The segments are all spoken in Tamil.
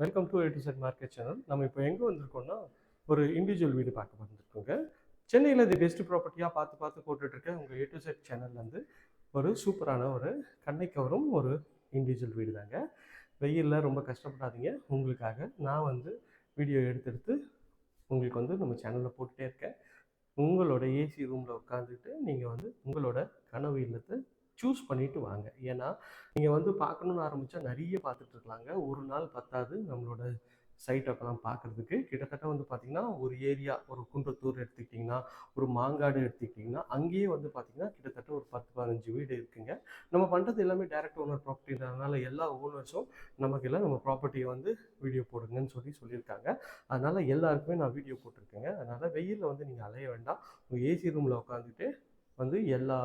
Welcome to eighty set market channel நம்ம இப்போ எங்கே வந்திருக்கோம்னா ஒரு இண்டிவிஜுவல் வீடு பார்க்க வந்திருக்கோங்க. சென்னையில் இது பெஸ்ட் ப்ராப்பர்ட்டியாக பார்த்து பார்த்து போட்டுட்ருக்க உங்கள் ஏ டு செட் சேனல்லேருந்து ஒரு சூப்பரான ஒரு கண்ணை கவரும் ஒரு இண்டிவிஜுவல் வீடு தாங்க வெயிலில் ரொம்ப கஷ்டப்படாதீங்க. உங்களுக்காக நான் வந்து வீடியோ எடுத்து எடுத்து உங்களுக்கு வந்து நம்ம சேனலில் போட்டுகிட்டே இருக்கேன். உங்களோட ஏசி ரூமில் உட்காந்துட்டு நீங்கள் வந்து உங்களோட கனவு இல்லத்தை சூஸ் பண்ணிட்டு வாங்க. ஏன்னா நீங்கள் வந்து பார்க்கணுன்னு ஆரம்பித்தா நிறைய பார்த்துட்டு இருக்கலாங்க. ஒரு நாள் பத்தாது நம்மளோட சைட்டப்பெல்லாம் பார்க்குறதுக்கு. கிட்டத்தட்ட வந்து பார்த்திங்கன்னா ஒரு ஏரியா ஒரு குன்றத்தூர் எடுத்துக்கிட்டிங்கன்னா ஒரு மாங்காடு எடுத்துக்கிட்டிங்கன்னா அங்கேயே வந்து பார்த்திங்கன்னா கிட்டத்தட்ட ஒரு பத்து பதினஞ்சு வீடு இருக்குங்க. நம்ம பண்ணுறது எல்லாமே டைரக்ட் ஓனர் ப்ராப்பர்ட்டின்றதுனால எல்லா ஓனர்ஸும் நமக்கு எல்லாம் நம்ம ப்ராப்பர்ட்டியை வந்து வீடியோ போடுங்கன்னு சொல்லி சொல்லியிருக்காங்க. அதனால் எல்லாருக்குமே நான் வீடியோ போட்டிருக்கேங்க. அதனால் வெயிலில் வந்து நீங்கள் அலைய வேண்டாம். உங்கள் ஏசி ரூமில் உட்காந்துட்டு வந்து எல்லா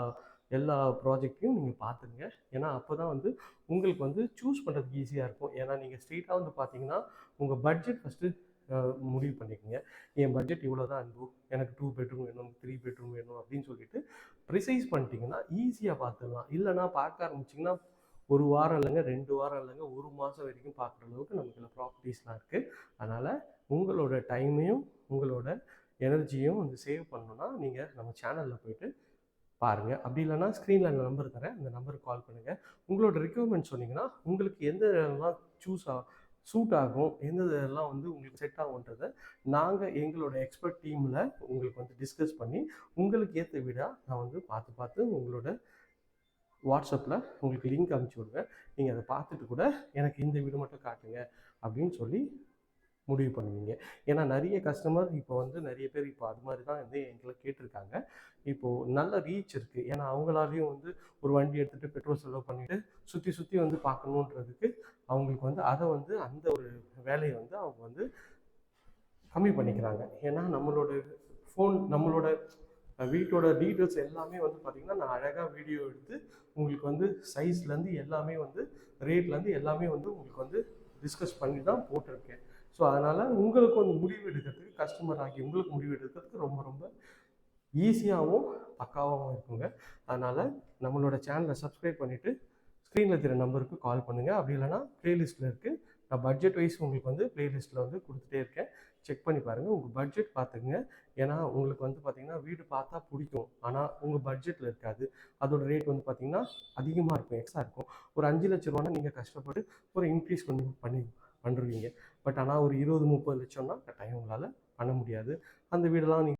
எல்லா ப்ராஜெக்ட்டையும் நீங்கள் பார்த்துருங்க ஏன்னா அப்போ தான் வந்து உங்களுக்கு வந்து சூஸ் பண்ணுறதுக்கு ஈஸியாக இருக்கும். ஏன்னா நீங்கள் ஸ்ட்ரெயிட்டாக வந்து பார்த்தீங்கன்னா உங்கள் பட்ஜெட் ஃபஸ்ட்டு முடிவு பண்ணிக்கோங்க. என் பட்ஜெட் இவ்வளோ தான் அன்பு. எனக்கு டூ பெட்ரூம் வேணும் த்ரீ பெட்ரூம் வேணும் அப்படின்னு சொல்லிட்டு ப்ரிசைஸ் பண்ணிட்டீங்கன்னா ஈஸியாக பார்த்துடலாம் இல்லைனா பார்க்க ஆரம்பிச்சிங்கன்னா ஒரு வாரம் இல்லைங்க ரெண்டு வாரம் இல்லைங்க ஒரு மாதம் வரைக்கும் பார்க்குற அளவுக்கு நமக்கு ப்ராப்பர்ட்டிஸ்லாம் இருக்குது அதனால் உங்களோட டைமையும் உங்களோட எனர்ஜியும் வந்து சேவ் பண்ணணுன்னா நீங்கள் நம்ம சேனலில் போயிட்டு பாருங்கள் அப்படி இல்லைன்னா ஸ்க்ரீனில் அந்த நம்பர் தரேன். அந்த நம்பருக்கு கால் பண்ணுங்கள் உங்களோட ரெக்யர்மெண்ட் சொன்னீங்கன்னா உங்களுக்கு எந்த இதெல்லாம் சூஸ் ஆ சூட் ஆகும் எந்த இதெல்லாம் வந்து உங்களுக்கு செட் ஆகுன்றதை நாங்கள் எங்களோட எக்ஸ்பர்ட் டீமில் உங்களுக்கு வந்து டிஸ்கஸ் பண்ணி உங்களுக்கு ஏற்ற வீடாக நான் வந்து பார்த்து பார்த்து உங்களோட வாட்ஸ்அப்பில் உங்களுக்கு லிங்க் அனுப்பிச்சி விடுவேன். நீங்கள் அதை பார்த்துட்டு கூட எனக்கு இந்த வீடு மட்டும் காட்டுங்க அப்படின்னு சொல்லி முடிவு பண்ணுவீங்க. ஏன்னா நிறைய கஸ்டமர் இப்போ வந்து நிறைய பேர் இப்போ அது மாதிரி தான் வந்து எங்களை கேட்டிருக்காங்க. இப்போது நல்ல ரீச் இருக்குது ஏன்னா அவங்களாலையும் வந்து ஒரு வண்டி எடுத்துகிட்டு பெட்ரோல் செலவு பண்ணிவிட்டு சுற்றி சுற்றி வந்து பார்க்கணுன்றதுக்கு அவங்களுக்கு வந்து அதை வந்து அந்த ஒரு வேலையை வந்து அவங்க வந்து கம்மி பண்ணிக்கிறாங்க. ஏன்னா நம்மளோட ஃபோன் நம்மளோட வீட்டோட டீட்டெயில்ஸ் எல்லாமே வந்து பார்த்திங்கன்னா நான் அழகாக வீடியோ எடுத்து உங்களுக்கு வந்து சைஸ்லேருந்து எல்லாமே வந்து ரேட்லேருந்து எல்லாமே வந்து உங்களுக்கு வந்து டிஸ்கஸ் பண்ணி தான் போட்டிருக்கேன். ஸோ அதனால் உங்களுக்கு வந்து முடிவு எடுக்கிறதுக்கு கஸ்டமர் ஆகி உங்களுக்கு முடிவு எடுக்கிறதுக்கு ரொம்ப ரொம்ப ஈஸியாகவும் பக்காவாகவும் இருக்குங்க. அதனால் நம்மளோட சேனலை சப்ஸ்கிரைப் பண்ணிவிட்டு ஸ்க்ரீனில் தெரிய நம்பருக்கு கால் பண்ணுங்கள் அப்படி இல்லைன்னா ப்ளேலிஸ்ட்டில் இருக்குது நான் பட்ஜெட் வைஸ் உங்களுக்கு வந்து ப்ளேலிஸ்ட்டில் வந்து கொடுத்துட்டே இருக்கேன். செக் பண்ணி பாருங்கள் உங்கள் பட்ஜெட் பார்த்துக்குங்க. ஏன்னா உங்களுக்கு வந்து பார்த்திங்கன்னா வீடு பார்த்தா பிடிக்கும். ஆனால் உங்கள் பட்ஜெட்டில் இருக்காது. அதோட ரேட் வந்து பார்த்திங்கன்னா அதிகமாக இருக்கும். எக்ஸ்ட்ரா இருக்கும். ஒரு அஞ்சு லட்ச ரூபானா நீங்கள் கஷ்டப்பட்டு ஒரு இன்க்ரீஸ் பண்ணி பண்ணி பண்ணுறீங்க பட் ஆனால் ஒரு இருபது முப்பது லட்சம்னா கட்டாயம் உங்களால் பண்ண முடியாது. அந்த வீடெல்லாம் நீங்கள்